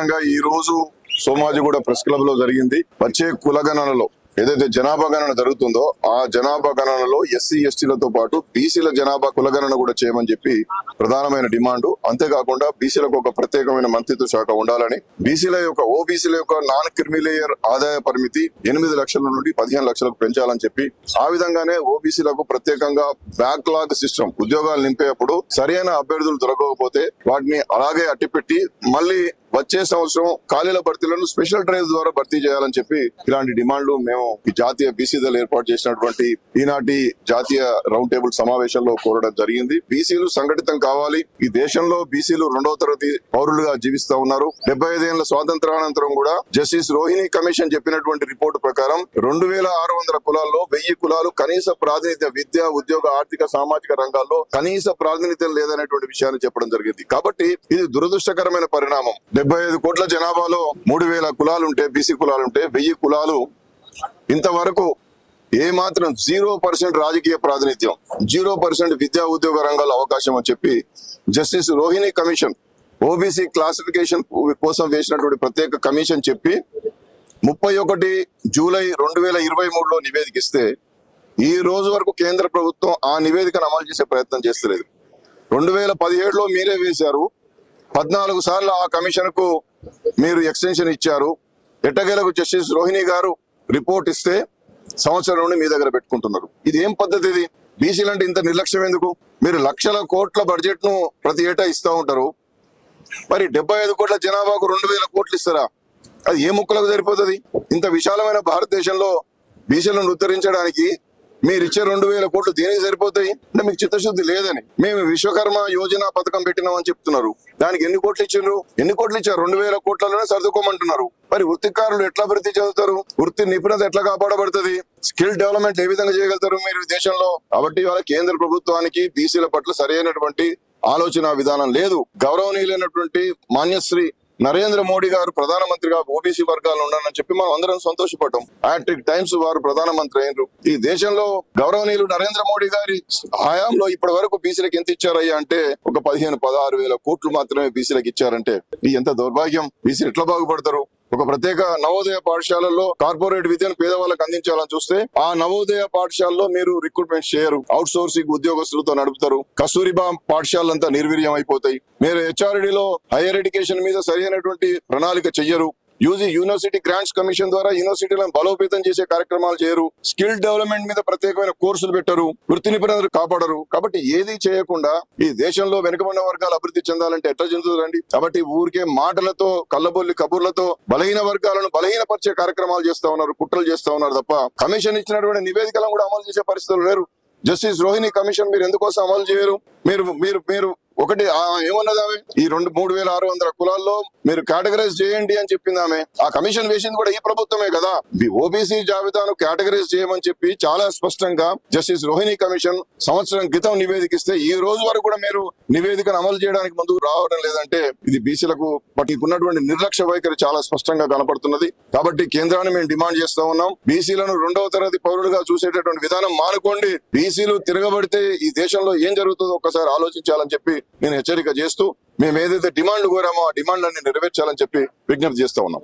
ప్రధానంగా ఈ రోజు సోమాజిగూడ ప్రెస్ క్లబ్లో జరిగింది. వచ్చే కులగణనలో ఏదైతే జనాభా గణన జరుగుతుందో ఆ జనాభా గణనలో ఎస్సీ ఎస్టీలతో పాటు బీసీల జనాభా కులగణన కూడా చేయమని చెప్పి ప్రధానమైన డిమాండ్. అంతేకాకుండా బీసీలకు ఒక ప్రత్యేకమైన మంత్రిత్వ శాఖ ఉండాలని బీసీల యొక్క ఓబీసీల యొక్క నాన్ క్రిమిలేయర్ ఆదాయ పరిమితి ఎనిమిది లక్షల నుండి పదిహేను లక్షలకు పెంచాలని చెప్పి ఆ విధంగానే ఓబీసీలకు ప్రత్యేకంగా బ్యాక్లాగ్ సిస్టమ్ ఉద్యోగాలు నింపేటప్పుడు సరైన అభ్యర్థులు దొరకకపోతే వాటిని అలాగే అట్టిపెట్టి మళ్ళీ వచ్చే సంవత్సరం ఖాళీల భర్తీలను స్పెషల్ డ్రైవ్ ద్వారా భర్తీ చేయాలని చెప్పి ఇలాంటి డిమాండ్లు మేము ఈ జాతీయ బీసీ దళ ఏర్పాటు చేసినటువంటి ఈనాటి జాతీయ రౌండ్ టేబుల్ సమావేశంలో కోరడం జరిగింది. బీసీలు సంఘటితం కావాలి. ఈ దేశంలో బీసీలు రెండవ తరగతి పౌరులుగా జీవిస్తా ఉన్నారు. డెబ్బై ఐదేళ్ళ స్వాతంత్రానంతరం కూడా జస్టిస్ రోహిణి కమిషన్ చెప్పినటువంటి రిపోర్టు ప్రకారం రెండు వేల ఆరు వందల కులాల్లో వెయ్యి కులాలు కనీస ప్రాతినిధ్య విద్య ఉద్యోగ ఆర్థిక సామాజిక రంగాల్లో కనీస ప్రాతినిధ్యం లేదనేటువంటి విషయాన్ని చెప్పడం జరిగింది. కాబట్టి ఇది దురదృష్టకరమైన పరిణామం. డెబ్బై ఐదు కోట్ల జనాభాలో మూడు వేల కులాలుంటే బీసీ కులాలుంటే వెయ్యి కులాలు ఇంతవరకు ఏ మాత్రం జీరో పర్సెంట్ రాజకీయ ప్రాతినిధ్యం జీరో పర్సెంట్ విద్యా ఉద్యోగ రంగాల్లో అవకాశం అని చెప్పి justice Rohini commission OBC classification కోసం వేసినటువంటి ప్రత్యేక కమిషన్ చెప్పి ముప్పై ఒకటి జూలై రెండు వేల ఇరవై మూడులో నివేదిక ఇస్తే ఈ రోజు వరకు కేంద్ర ప్రభుత్వం ఆ నివేదికను అమలు చేసే ప్రయత్నం చేస్తలేదు. రెండు వేల పదిహేడులో మీరే వేశారు పద్నాలుగు సార్లు ఆ కమిషన్కు మీరు ఎక్స్టెన్షన్ ఇచ్చారు. ఎట్టగేలకు జస్టిస్ రోహిణి గారు రిపోర్ట్ ఇస్తే సంవత్సరం నుండి మీ దగ్గర పెట్టుకుంటున్నారు. ఇది ఏం పద్ధతి ఇది? బీసీలు అంటే ఇంత నిర్లక్ష్యం ఎందుకు? మీరు లక్షల కోట్ల బడ్జెట్ను ప్రతి ఏటా ఇస్తా ఉంటారు. మరి డెబ్బై ఐదు కోట్ల జనాభాకు రెండు వేల కోట్లు ఇస్తారా? అది ఏ ముక్కలకు సరిపోతుంది? ఇంత విశాలమైన భారతదేశంలో బీసీలను ఉద్ధరించడానికి మీరు ఇచ్చే రెండు వేల కోట్లు దేనికి సరిపోతాయి? అంటే మీకు చిత్తశుద్ధి లేదని. మేము విశ్వకర్మ యోజన పథకం పెట్టినామని చెప్తున్నారు. దానికి ఎన్ని కోట్లు ఇచ్చిండ్రు? ఎన్ని కోట్లు ఇచ్చారు? రెండు వేల కోట్లలోనే సర్దుకోమంటున్నారు. మరి వృత్తికారులు ఎట్లా అభివృద్ధి చెందుతారు? వృత్తి నిపుణత ఎట్లా కాపాడబడుతుంది? స్కిల్ డెవలప్మెంట్ ఏ విధంగా చేయగలుగుతారు మీరు దేశంలో? కాబట్టి వాళ్ళ కేంద్ర ప్రభుత్వానికి బీసీల పట్ల సరైనటువంటి ఆలోచన విధానం లేదు. గౌరవనీయులైనటువంటి మాన్యశ్రీ నరేంద్ర మోడీ గారు ప్రధానమంత్రిగా ఓబీసీ వర్గాలు ఉన్నారని చెప్పి మనం అందరం సంతోషపడ్డాం. హ్యాట్రిక్ టైమ్స్ వారు ప్రధానమంత్రి అయినరు. ఈ దేశంలో గౌరవనీయులు నరేంద్ర మోడీ గారి హయాంలో ఇప్పటి వరకు బీసీలకు ఎంత ఇచ్చారయ్యా అంటే ఒక పదిహేను పదహారు వేల కోట్లు మాత్రమే బీసీలకు ఇచ్చారంటే ఈ ఎంత దౌర్భాగ్యం? బీసీలు ఎట్లా బాగుపడతారు? ఒక ప్రత్యేక నవోదయ పాఠశాలలో కార్పొరేట్ విద్యను పేదవాళ్ళకి అందించాలని చూస్తే ఆ నవోదయ పాఠశాలలో మీరు రిక్రూట్మెంట్ చేయరు అవుట్ సోర్సింగ్ ఉద్యోగస్తులతో నడుపుతారు. కస్తూరిబా పాఠశాలంతా నిర్వీర్యం అయిపోతాయి. మీరు హెచ్ఆర్డీలో హైయర్ ఎడ్యుకేషన్ మీద సరైనటువంటి ప్రణాళిక చెయ్యరు. యూజీ యూనివర్సిటీ గ్రాంట్స్ కమిషన్ ద్వారా యూనివర్సిటీలను బలోపేతం చేసే కార్యక్రమాలు చేయరు. స్కిల్ డెవలప్మెంట్ మీద ప్రత్యేకమైన కోర్సులు పెట్టరు. వృత్తి నిపుణులు కాపాడరు. కాబట్టి ఏది చేయకుండా ఈ దేశంలో వెనుకబడిన వర్గాలు అభివృద్ధి చెందాలంటే ఎట్లా చెందుతుందండి కాబట్టి ఊరికే మాటలతో కళ్ళబొల్లి కబుర్లతో బలహీన వర్గాలను బలహీనపరిచే కార్యక్రమాలు చేస్తా ఉన్నారు కుట్రలు చేస్తా ఉన్నారు తప్ప కమిషన్ ఇచ్చినటువంటి నివేదికలను కూడా అమలు చేసే పరిస్థితులు లేరు. జస్టిస్ రోహిణి కమిషన్ మీరు ఎందుకోసం అమలు చేయరు? మీరు మీరు మీరు ఒకటి ఏమన్నది ఆమె? ఈ రెండు మూడు వేల ఆరు వందల కులాల్లో మీరు కేటగరైజ్ చేయండి అని చెప్పింది ఆమె. ఆ కమిషన్ వేసింది కూడా ఈ ప్రభుత్వమే కదా. ఓబీసీ జాబితాను కేటగరైజ్ చేయమని చెప్పి చాలా స్పష్టంగా జస్టిస్ రోహిణి కమిషన్ సంవత్సరం క్రితం నివేదికిస్తే ఈ రోజు వరకు కూడా మీరు నివేదికను అమలు చేయడానికి ముందుకు రావడం లేదంటే ఇది బీసీలకు ఉన్నటువంటి నిర్లక్ష్య వైఖరి చాలా స్పష్టంగా కనపడుతున్నది. కాబట్టి కేంద్రాన్ని మేము డిమాండ్ చేస్తా ఉన్నాం. బీసీలను రెండవ తరగతి పౌరులుగా చూసేటటువంటి విధానం మానుకోండి. బీసీలు తిరగబడితే ఈ దేశంలో ఏం జరుగుతుందో ఒక్కసారి ఆలోచించాలని చెప్పి నేను హెచ్చరిక చేస్తూ మేము ఏదైతే డిమాండ్ కోరామో ఆ డిమాండ్ అన్ని నెరవేర్చాలని చెప్పి విజ్ఞప్తి చేస్తా ఉన్నాం.